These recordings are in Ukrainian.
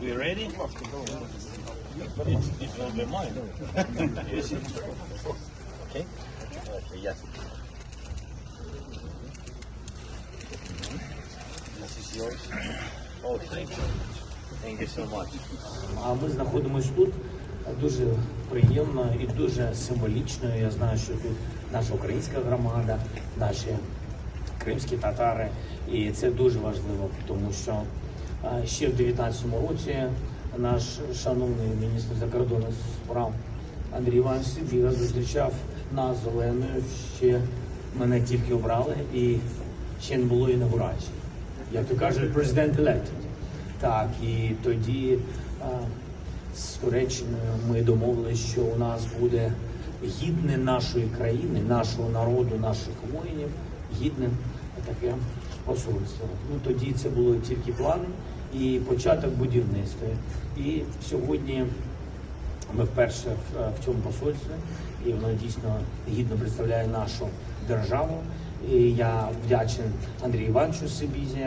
We ready? It's, it's on the mind. Okay? Okay, yes. This is yours. Oh, thank you. Thank you so much. А ми знаходимося тут дуже приємно і дуже символічно. Я знаю, що тут наша українська громада, наші кримські татари, і це дуже важливо, тому що ще в 19-му році наш шановний міністр закордонних справ Андрій Іванович Сибіга зустрічав нас з Оленою. Ще мене тільки обрали і ще не було інаугурації. Як то кажуть, президент elected. Так, і тоді з Туреччиною ми домовилися, що у нас буде гідне нашої країни, нашого народу, наших воїнів, гідне таке посольство. Ну тоді це були тільки плани і початок будівництва. І сьогодні ми вперше в, цьому посольстві, і воно дійсно гідно представляє нашу державу. І я вдячний Андрію Івановичу Сибізі,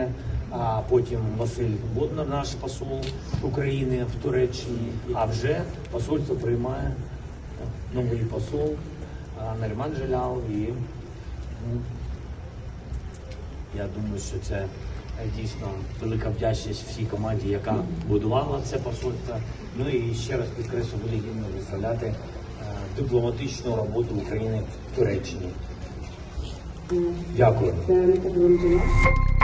а потім Василь Боднар, наш посол України в Туреччині. А вже посольство приймає новий посол Наріман Джелял. І я думаю, що це е, дійсно велика вдячність всій команді, яка будувала це посольство. Ну і ще раз підкреслю, буде гідно представляти е, дипломатичну роботу України в Туреччині. Дякую. Так